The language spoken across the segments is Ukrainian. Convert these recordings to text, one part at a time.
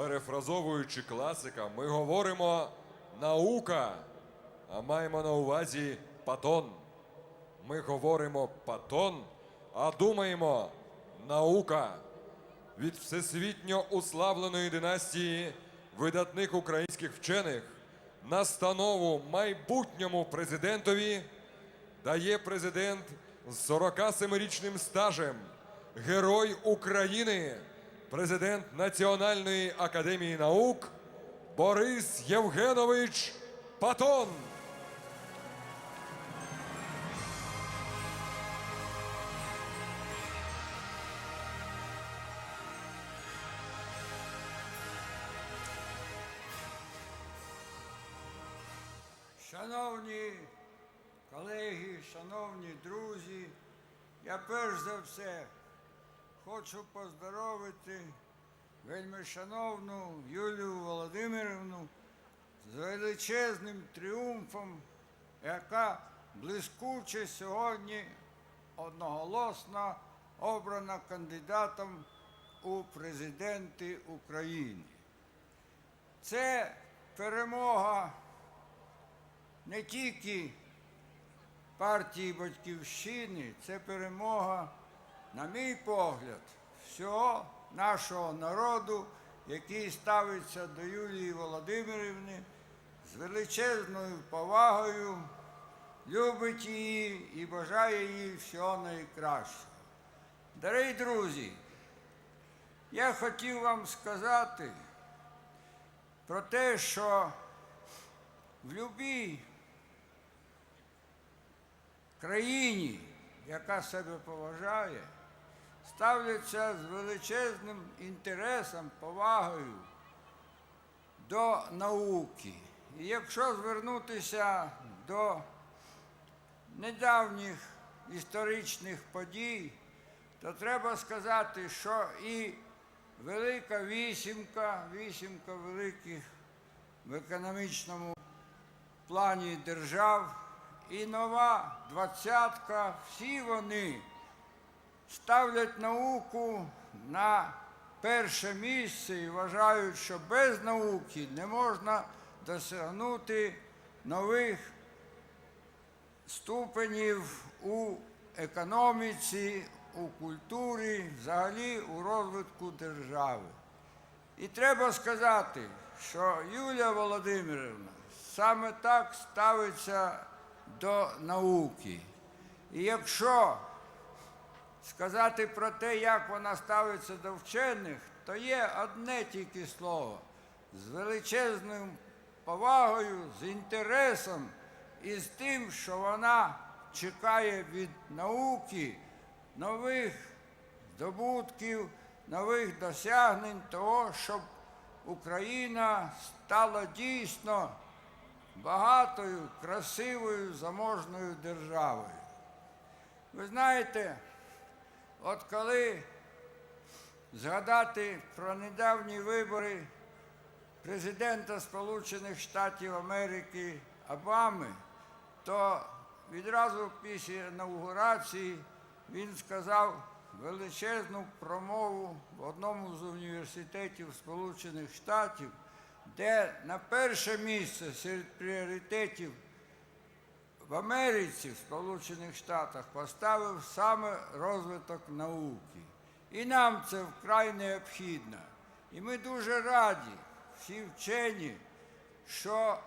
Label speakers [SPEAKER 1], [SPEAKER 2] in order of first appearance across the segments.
[SPEAKER 1] перефразовуючи класика, ми говоримо наука, а маємо на увазі патон. Ми говоримо патон, а думаємо наука. Від всесвітньо уславленої династії видатних українських вчених настанову майбутньому президентові дає президент з 47-річним стажем, герой України, президент Національної академії наук Борис Євгенович Патон.
[SPEAKER 2] Шановні колеги, шановні друзі, я перш за все хочу поздоровити вельми шановну Юлію Володимирівну з величезним тріумфом, яка блискуче сьогодні одноголосно обрана кандидатом у президенти України. Це перемога не тільки партії Батьківщини, це перемога, на мій погляд, всього нашого народу, який ставиться до Юлії Володимирівни з величезною повагою, любить її і бажає їй всього найкращого. Дорогі друзі, я хотів вам сказати про те, що в будь-якій країні, яка себе поважає, ставляться з величезним інтересом, повагою до науки. І якщо звернутися до недавніх історичних подій, то треба сказати, що і Велика вісімка, вісімка великих в економічному плані держав і нова двадцятка, всі вони ставлять науку на перше місце і вважають, що без науки не можна досягнути нових ступенів у економіці, у культурі, взагалі у розвитку держави. І треба сказати, що Юлія Володимирівна саме так ставиться до науки. І якщо сказати про те, як вона ставиться до вчених, то є одне тільки слово з величезною повагою, з інтересом і з тим, що вона чекає від науки нових здобутків, нових досягнень того, щоб Україна стала дійсно багатою, красивою, заможною державою. Ви знаєте, от коли згадати про недавні вибори президента Сполучених Штатів Америки Обами, то відразу після інаугурації він сказав величезну промову в одному з університетів Сполучених Штатів, де на перше місце серед пріоритетів в Америці, в Сполучених Штатах, поставив саме розвиток науки. І нам це вкрай необхідно. І ми дуже раді, всі вчені, що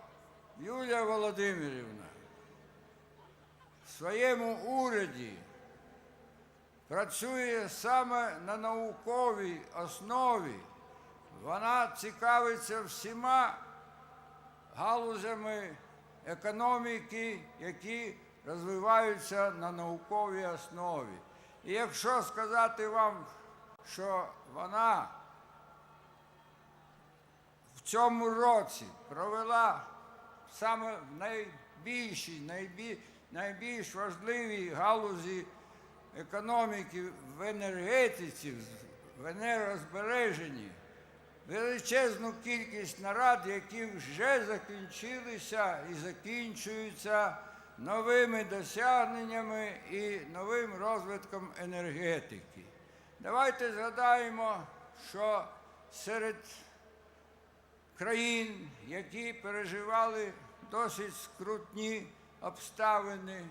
[SPEAKER 2] Юлія Володимирівна в своєму уряді працює саме на науковій основі. Вона цікавиться всіма галузями економіки, які розвиваються на науковій основі. І якщо сказати вам, що вона в цьому році провела саме в найбільшій, найбі- найбільш важливій галузі економіки в енергетиці, в енергозбереженні, величезну кількість нарад, які вже закінчилися і закінчуються новими досягненнями і новим розвитком енергетики. Давайте згадаємо, що серед країн, які переживали досить скрутні обставини,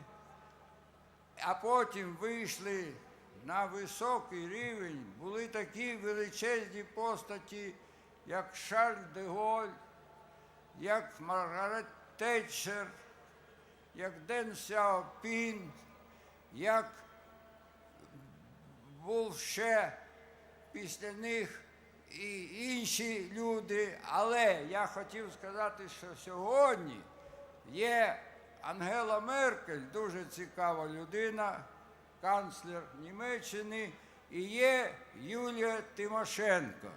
[SPEAKER 2] а потім вийшли на високий рівень, були такі величезні постаті, як Шарль де Голь, як Маргарет Тетчер, як Ден Сяопін, як був ще після них і інші люди. Але я хотів сказати, що сьогодні є Ангела Меркель, дуже цікава людина, канцлер Німеччини, і є Юлія Тимошенко.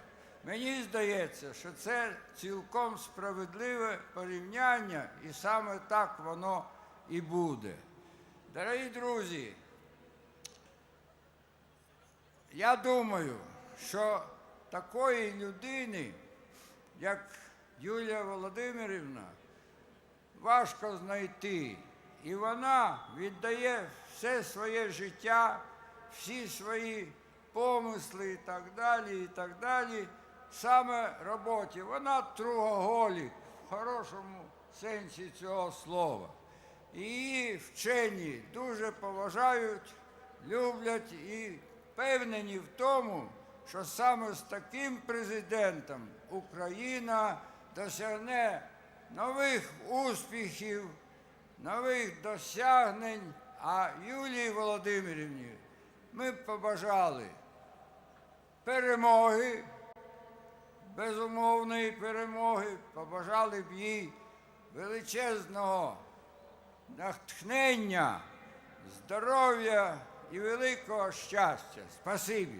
[SPEAKER 2] Мені здається, що це цілком справедливе порівняння, і саме так воно і буде. Дорогі друзі, я думаю, що такої людини, як Юлія Володимирівна, важко знайти. І вона віддає все своє життя, всі свої помисли і так далі, і так далі, саме роботі. Вона трудоголік в хорошому сенсі цього слова. Її вчені дуже поважають, люблять і впевнені в тому, що саме з таким президентом Україна досягне нових успіхів, нових досягнень. А Юлії Володимирівні ми б побажали перемоги, безумовної перемоги, побажали б їй величезного натхнення, здоров'я і великого щастя. Спасибі.